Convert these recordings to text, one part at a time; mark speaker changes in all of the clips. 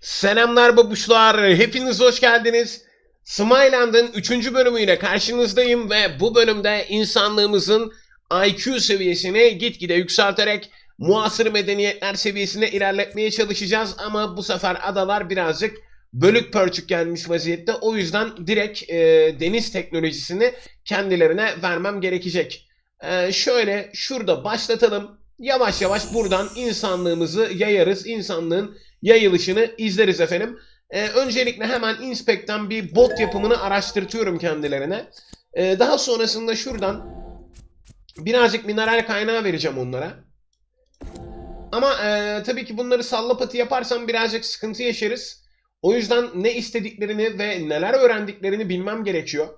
Speaker 1: Selamlar babuşlar, hepiniz hoş geldiniz. Smiland'ın 3. bölümüyle karşınızdayım ve bu bölümde insanlığımızın IQ seviyesini gitgide yükselterek muasır medeniyetler seviyesine ilerletmeye çalışacağız ama bu sefer adalar birazcık bölük pörçük gelmiş vaziyette. O yüzden direkt e, deniz teknolojisini kendilerine vermem gerekecek. E, şöyle şurada başlatalım. Yavaş yavaş buradan insanlığımızı yayarız. İnsanlığın yayılışını izleriz efendim. Ee, öncelikle hemen Inspect'ten bir bot yapımını araştırtıyorum kendilerine. Ee, daha sonrasında şuradan birazcık mineral kaynağı vereceğim onlara. Ama e, tabii ki bunları sallapatı yaparsam birazcık sıkıntı yaşarız. O yüzden ne istediklerini ve neler öğrendiklerini bilmem gerekiyor.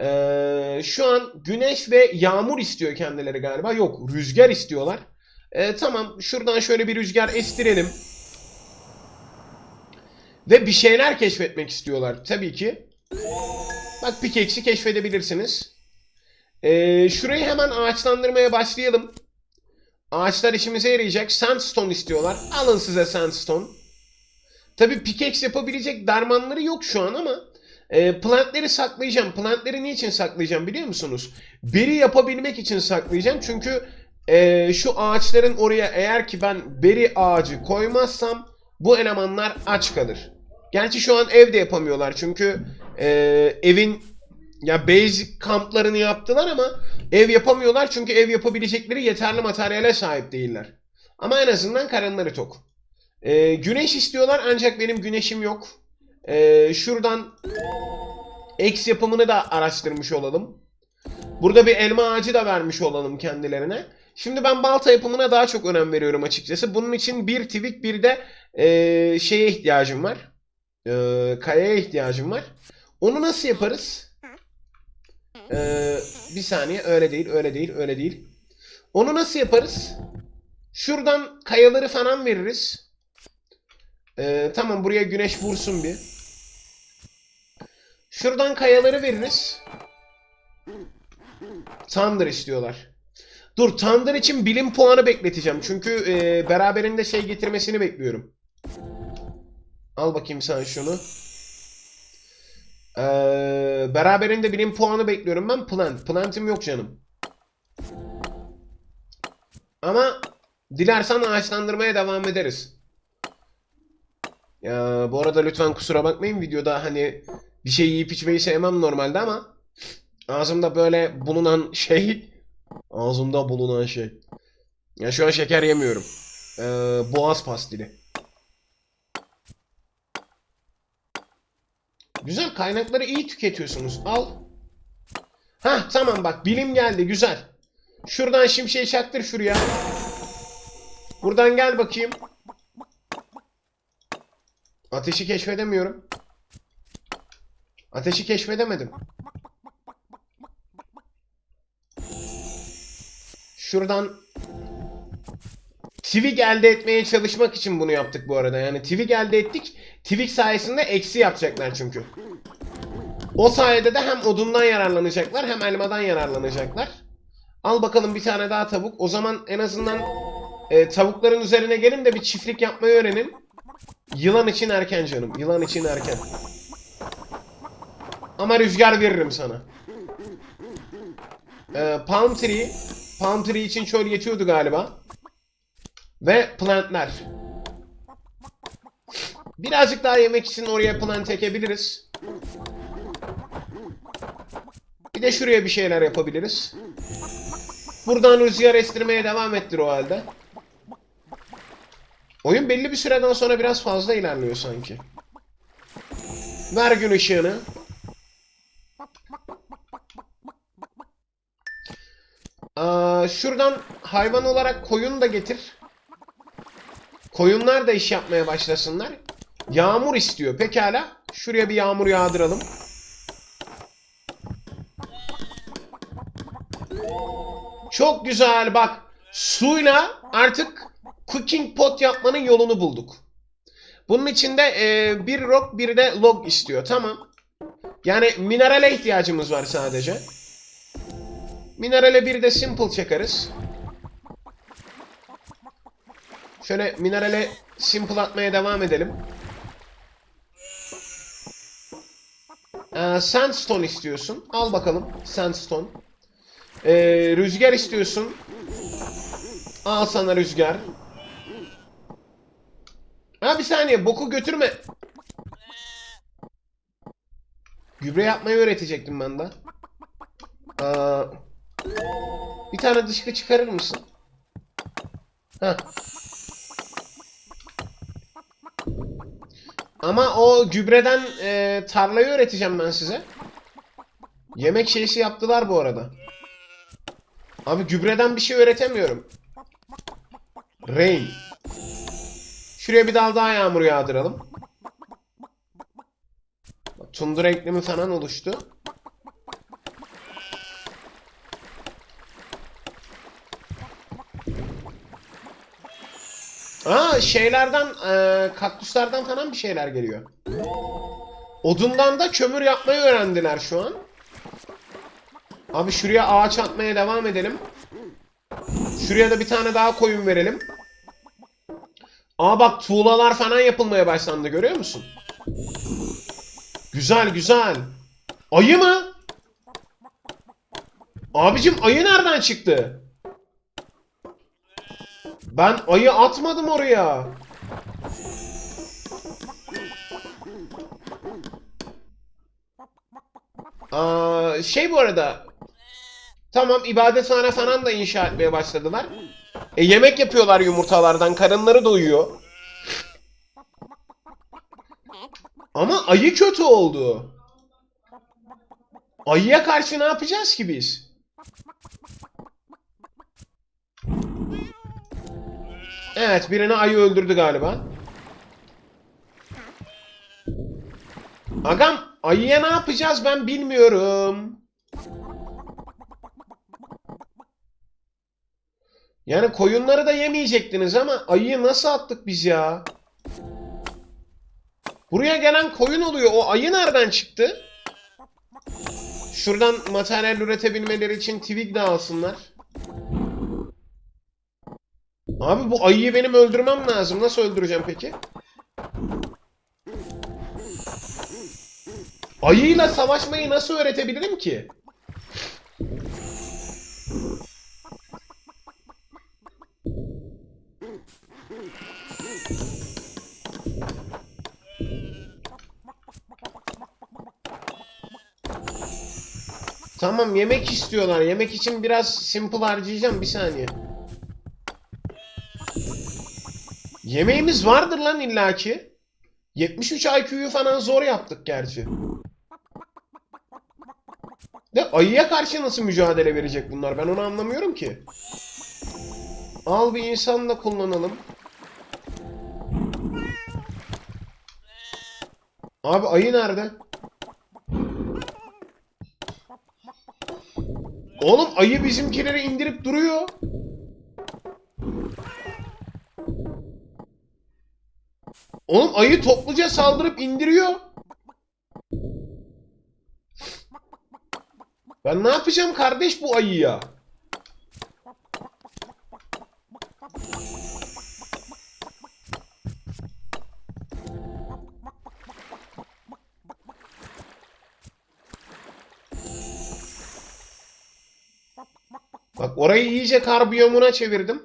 Speaker 1: Ee, şu an güneş ve yağmur istiyor kendileri galiba. Yok rüzgar istiyorlar. Ee, tamam şuradan şöyle bir rüzgar estirelim. Ve bir şeyler keşfetmek istiyorlar tabii ki. Bak pickaxe'i keşfedebilirsiniz. Ee, şurayı hemen ağaçlandırmaya başlayalım. Ağaçlar işimize yarayacak. Sandstone istiyorlar. Alın size sandstone. Tabii pickaxe yapabilecek dermanları yok şu an ama e, plantleri saklayacağım. Plantleri niçin saklayacağım biliyor musunuz? Beri yapabilmek için saklayacağım. Çünkü e, şu ağaçların oraya eğer ki ben beri ağacı koymazsam bu elemanlar aç kalır. Gerçi şu an evde yapamıyorlar çünkü e, evin ya basic kamplarını yaptılar ama ev yapamıyorlar çünkü ev yapabilecekleri yeterli materyale sahip değiller. Ama en azından karınları tok. E, güneş istiyorlar ancak benim güneşim yok. E, şuradan X yapımını da araştırmış olalım. Burada bir elma ağacı da vermiş olalım kendilerine. Şimdi ben balta yapımına daha çok önem veriyorum açıkçası. Bunun için bir twig bir de e, şeye ihtiyacım var. E, kayaya ihtiyacım var. Onu nasıl yaparız? E, bir saniye öyle değil öyle değil öyle değil. Onu nasıl yaparız? Şuradan kayaları falan veririz. E, tamam buraya güneş vursun bir. Şuradan kayaları veririz. Thunder istiyorlar. Dur Thunder için bilim puanı bekleteceğim. Çünkü e, beraberinde şey getirmesini bekliyorum. Al bakayım sen şunu. Ee, beraberinde bilim puanı bekliyorum ben. Plant. Plant'im yok canım. Ama dilersen ağaçlandırmaya devam ederiz. Ya bu arada lütfen kusura bakmayın videoda hani bir şey yiyip içmeyi sevmem normalde ama ağzımda böyle bulunan şey ağzımda bulunan şey. Ya şu an şeker yemiyorum. Ee, boğaz pastili. Güzel kaynakları iyi tüketiyorsunuz. Al. Hah tamam bak bilim geldi güzel. Şuradan şimşeği çaktır şuraya. Buradan gel bakayım. Ateşi keşfedemiyorum. Ateşi keşfedemedim. Şuradan Twig elde etmeye çalışmak için bunu yaptık bu arada. Yani Twig elde ettik. Twig sayesinde eksi yapacaklar çünkü. O sayede de hem odundan yararlanacaklar hem elmadan yararlanacaklar. Al bakalım bir tane daha tavuk. O zaman en azından e, tavukların üzerine gelin de bir çiftlik yapmayı öğrenin. Yılan için erken canım. Yılan için erken. Ama rüzgar veririm sana. Ee, palm tree. Palm tree için çöl yetiyordu galiba. Ve plantler. Birazcık daha yemek için oraya plant ekebiliriz. Bir de şuraya bir şeyler yapabiliriz. Buradan rüzgar estirmeye devam ettir o halde. Oyun belli bir süreden sonra biraz fazla ilerliyor sanki. Ver gün ışığını. Aa, şuradan hayvan olarak koyun da getir. Koyunlar da iş yapmaya başlasınlar. Yağmur istiyor. Pekala. Şuraya bir yağmur yağdıralım. Çok güzel bak. Suyla artık cooking pot yapmanın yolunu bulduk. Bunun içinde e, bir rock bir de log istiyor. Tamam. Yani minerale ihtiyacımız var sadece. Minerale bir de simple çakarız. Şöyle minerale simple atmaya devam edelim. Ee, sandstone istiyorsun. Al bakalım sandstone. Ee, rüzgar istiyorsun. Al sana rüzgar. Ha bir saniye boku götürme. Gübre yapmayı öğretecektim ben de. Aa, bir tane dışkı çıkarır mısın? Heh. Ama o gübreden e, tarlayı öğreteceğim ben size. Yemek şeysi yaptılar bu arada. Abi gübreden bir şey öğretemiyorum. Rain. Şuraya bir dal daha yağmur yağdıralım. Tundra iklimi falan oluştu. Aa şeylerden, e, kaktüslerden falan bir şeyler geliyor. Odundan da kömür yapmayı öğrendiler şu an. Abi şuraya ağaç atmaya devam edelim. Şuraya da bir tane daha koyun verelim. Aa bak tuğlalar falan yapılmaya başlandı görüyor musun? Güzel güzel. Ayı mı? Abicim ayı nereden çıktı? Ben ayı atmadım oraya. Aa, şey bu arada. Tamam ibadethane falan da inşa etmeye başladılar. E yemek yapıyorlar yumurtalardan. Karınları doyuyor. Ama ayı kötü oldu. Ayıya karşı ne yapacağız ki biz? Evet birini ayı öldürdü galiba. Agam ayıya ne yapacağız ben bilmiyorum. Yani koyunları da yemeyecektiniz ama ayıyı nasıl attık biz ya? Buraya gelen koyun oluyor. O ayı nereden çıktı? Şuradan materyal üretebilmeleri için twig de alsınlar. Abi bu ayıyı benim öldürmem lazım. Nasıl öldüreceğim peki? Ayıyla savaşmayı nasıl öğretebilirim ki? Tamam yemek istiyorlar. Yemek için biraz simple harcayacağım. Bir saniye. Yemeğimiz vardır lan illaki. 73 IQ'yu falan zor yaptık gerçi. De ayıya karşı nasıl mücadele verecek bunlar? Ben onu anlamıyorum ki. Al bir insan da kullanalım. Abi ayı nerede? Oğlum ayı bizimkileri indirip duruyor. Oğlum ayı topluca saldırıp indiriyor. Ben ne yapacağım kardeş bu ayıya? Bak orayı iyice kar biyomuna çevirdim.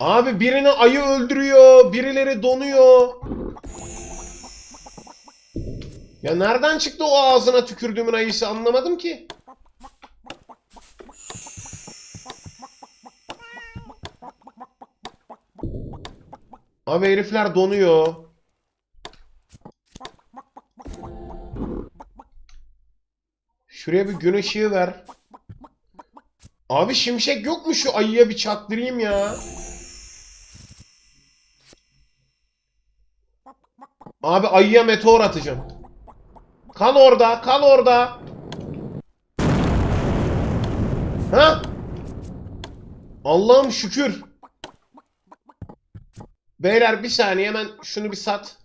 Speaker 1: Abi birini ayı öldürüyor, birileri donuyor. Ya nereden çıktı o ağzına tükürdüğümün ayısı anlamadım ki. Abi herifler donuyor. Şuraya bir gün ışığı ver. Abi şimşek yok mu şu ayıya bir çaktırayım ya. Abi ayıya meteor atacağım. Kal orada, kal orada. Ha? Allah'ım şükür. Beyler bir saniye hemen şunu bir sat.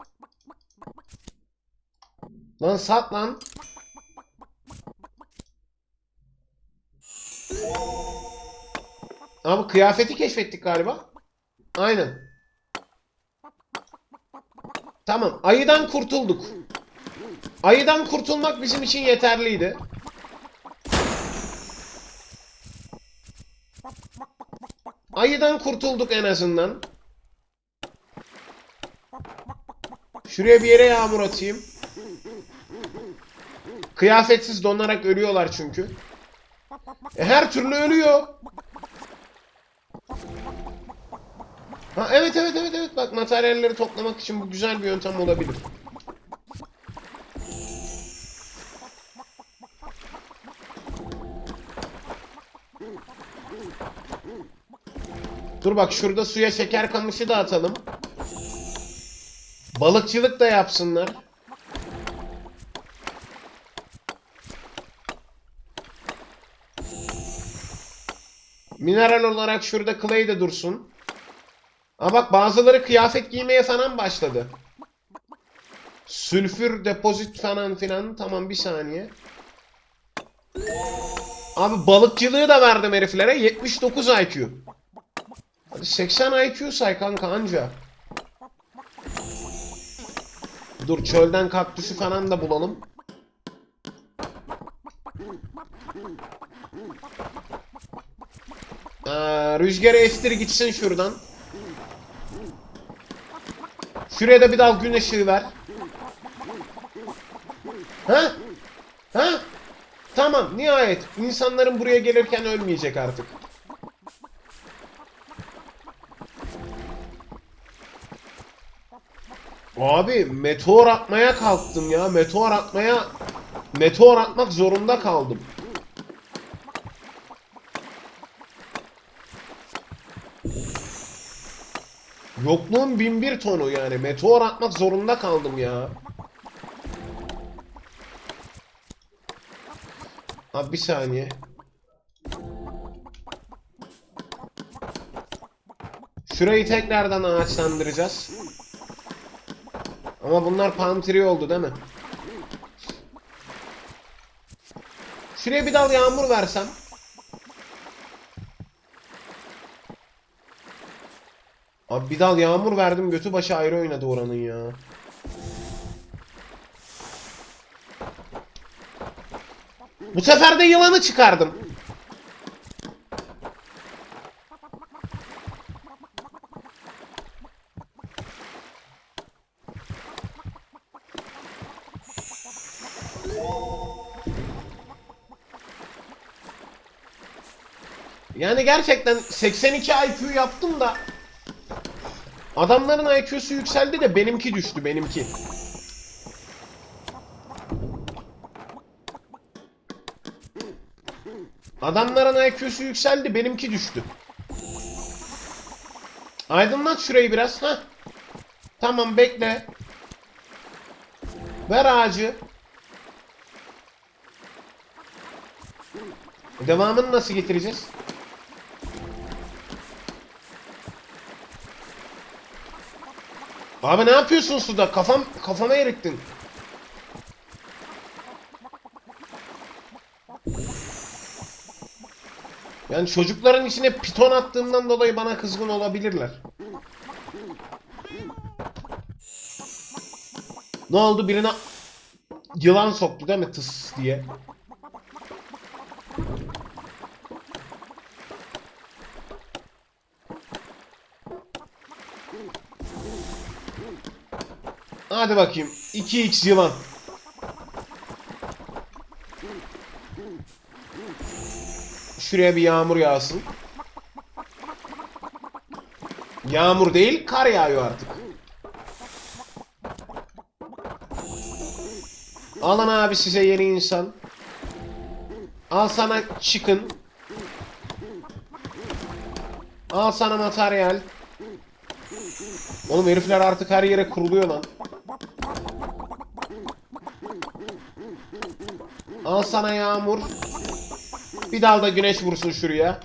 Speaker 1: Lan sat lan. Abi kıyafeti keşfettik galiba. Aynen. Tamam. Ayıdan kurtulduk. Ayıdan kurtulmak bizim için yeterliydi. Ayıdan kurtulduk en azından. Şuraya bir yere yağmur atayım. Kıyafetsiz donarak ölüyorlar çünkü. E, her türlü ölüyor. Ha evet evet evet evet bak materyalleri toplamak için bu güzel bir yöntem olabilir. Dur bak şurada suya şeker kamışı da atalım. Balıkçılık da yapsınlar. Mineral olarak şurada clay de dursun. Ama bak bazıları kıyafet giymeye falan başladı. Sülfür depozit falan filan. Tamam bir saniye. Abi balıkçılığı da verdim heriflere. 79 IQ. Hadi 80 IQ say kanka anca. Dur çölden kaktüsü falan da bulalım. Aa, rüzgarı estir gitsin şuradan. Şuraya da bir dal gün ışığı ver. Ha? Ha? Tamam nihayet. İnsanların buraya gelirken ölmeyecek artık. Abi meteor atmaya kalktım ya. Meteor atmaya meteor atmak zorunda kaldım. Yokluğun bin bir tonu yani. Meteor atmak zorunda kaldım ya. Abi bir saniye. Şurayı tekrardan ağaçlandıracağız. Ama bunlar pantri oldu değil mi? Şuraya bir dal yağmur versem. Abi bir dal yağmur verdim götü başı ayrı oynadı oranın ya. Bu sefer de yılanı çıkardım. Yani gerçekten 82 IQ yaptım da adamların IQ'su yükseldi de benimki düştü benimki. Adamların IQ'su yükseldi benimki düştü. Aydınlat şurayı biraz. ha. Tamam bekle. Ver ağacı. Devamını nasıl getireceğiz? Abi ne yapıyorsun suda? Kafam kafama erittin. Yani çocukların içine piton attığımdan dolayı bana kızgın olabilirler. Ne oldu birine yılan soktu değil mi tıs diye. Hadi bakayım. 2x yılan. Şuraya bir yağmur yağsın. Yağmur değil, kar yağıyor artık. Alın abi size yeni insan. Al sana chicken. Al sana materyal. Oğlum herifler artık her yere kuruluyor lan. Al sana yağmur. Bir dal da güneş vursun şuraya.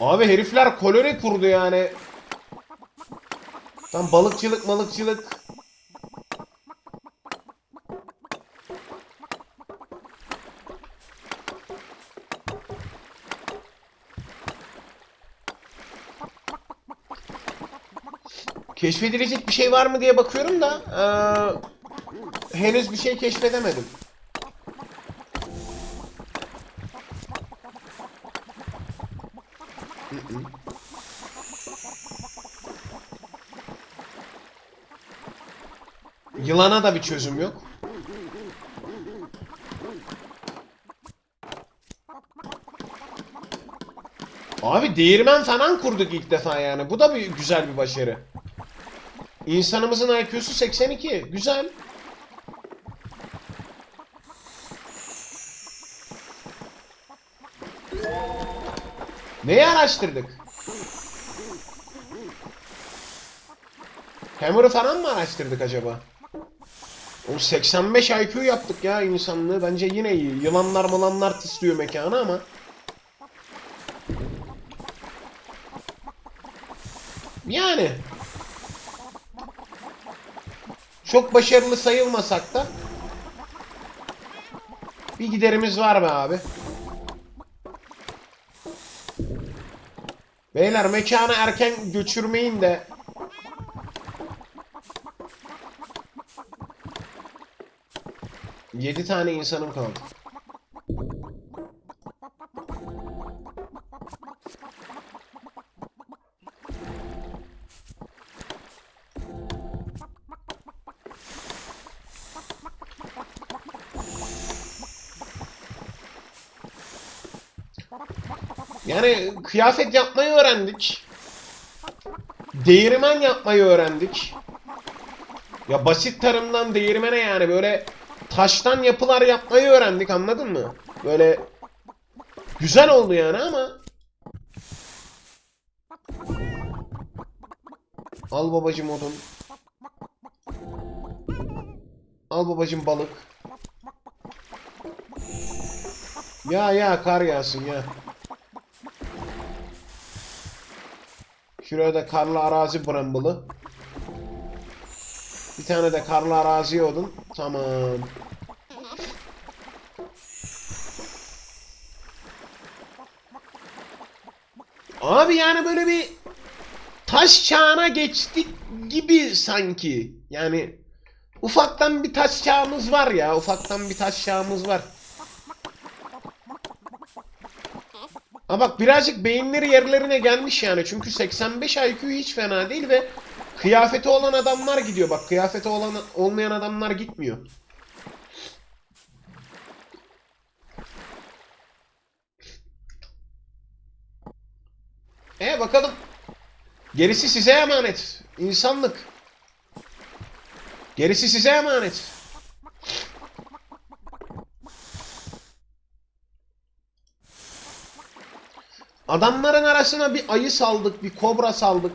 Speaker 1: Abi herifler koloni kurdu yani. Tam balıkçılık malıkçılık. Keşfedilecek bir şey var mı diye bakıyorum da eee, henüz bir şey keşfedemedim. Yılana da bir çözüm yok. Abi değirmen falan kurduk ilk defa yani. Bu da bir güzel bir başarı. İnsanımızın IQ'su 82. Güzel. Neyi araştırdık? Hammer'ı falan mı araştırdık acaba? O 85 IQ yaptık ya insanlığı. Bence yine iyi. Yılanlar malanlar tıslıyor mekanı ama. Yani. Çok başarılı sayılmasak da bir giderimiz var be abi. Beyler mekanı erken göçürmeyin de Yedi tane insanım kaldı. Yani kıyafet yapmayı öğrendik. Değirmen yapmayı öğrendik. Ya basit tarımdan değirmene yani böyle taştan yapılar yapmayı öğrendik anladın mı? Böyle güzel oldu yani ama Al babacım odun. Al babacım balık. Ya ya kar yağsın ya. Şuraya da karlı arazi brambles. Bir tane de karlı arazi odun. Tamam. Abi yani böyle bir taş çağına geçtik gibi sanki. Yani ufaktan bir taş çağımız var ya. Ufaktan bir taş çağımız var. Ama bak birazcık beyinleri yerlerine gelmiş yani. Çünkü 85 IQ hiç fena değil ve kıyafeti olan adamlar gidiyor. Bak kıyafeti olan olmayan adamlar gitmiyor. E bakalım. Gerisi size emanet. İnsanlık. Gerisi size emanet. Adamların arasına bir ayı saldık, bir kobra saldık.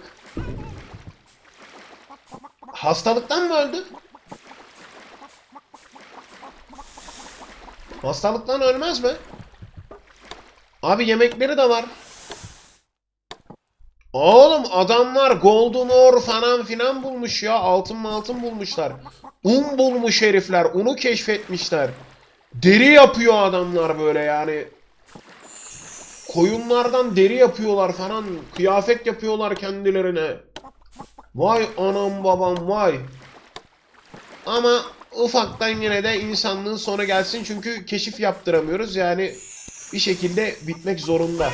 Speaker 1: Hastalıktan mı öldü? Hastalıktan ölmez mi? Abi yemekleri de var. Oğlum adamlar Golden Ore falan filan bulmuş ya. Altın altın bulmuşlar. Un bulmuş herifler. Unu keşfetmişler. Deri yapıyor adamlar böyle yani. Koyunlardan deri yapıyorlar falan. Kıyafet yapıyorlar kendilerine. Vay anam babam vay. Ama ufaktan yine de insanlığın sonu gelsin çünkü keşif yaptıramıyoruz. Yani bir şekilde bitmek zorunda.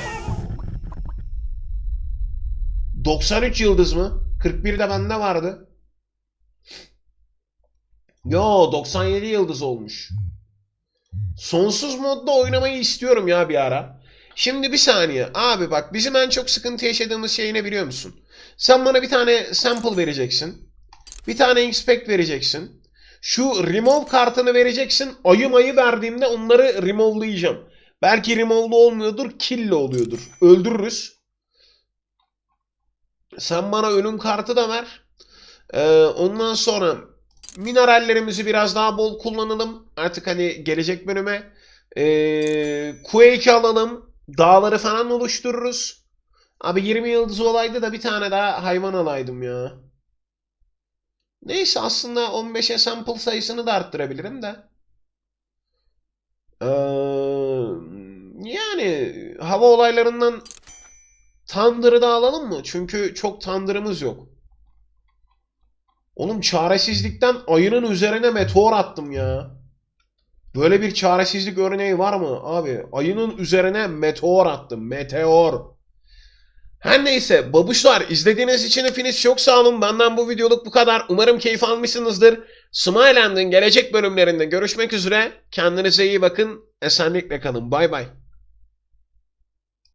Speaker 1: 93 yıldız mı? 41 de bende vardı. Yo 97 yıldız olmuş. Sonsuz modda oynamayı istiyorum ya bir ara. Şimdi bir saniye. Abi bak bizim en çok sıkıntı yaşadığımız şey ne biliyor musun? Sen bana bir tane sample vereceksin. Bir tane inspect vereceksin. Şu remove kartını vereceksin. Ayı mayı verdiğimde onları remove'layacağım. Belki remove'lu olmuyordur, kill'le oluyordur. Öldürürüz. Sen bana ölüm kartı da ver. Ee, ondan sonra minerallerimizi biraz daha bol kullanalım. Artık hani gelecek bölüme. Ee, Quake alalım. Dağları falan oluştururuz. Abi 20 yıldız olaydı da bir tane daha hayvan alaydım ya. Neyse aslında 15'e sample sayısını da arttırabilirim de. Ee, yani hava olaylarından Thunder'ı da alalım mı? Çünkü çok Thunder'ımız yok. Oğlum çaresizlikten ayının üzerine meteor attım ya. Böyle bir çaresizlik örneği var mı abi? Ayının üzerine meteor attım. Meteor. Her neyse babuşlar izlediğiniz için hepiniz çok sağ olun. Benden bu videoluk bu kadar. Umarım keyif almışsınızdır. Smiland'ın gelecek bölümlerinde görüşmek üzere. Kendinize iyi bakın. Esenlikle kalın. Bay bay.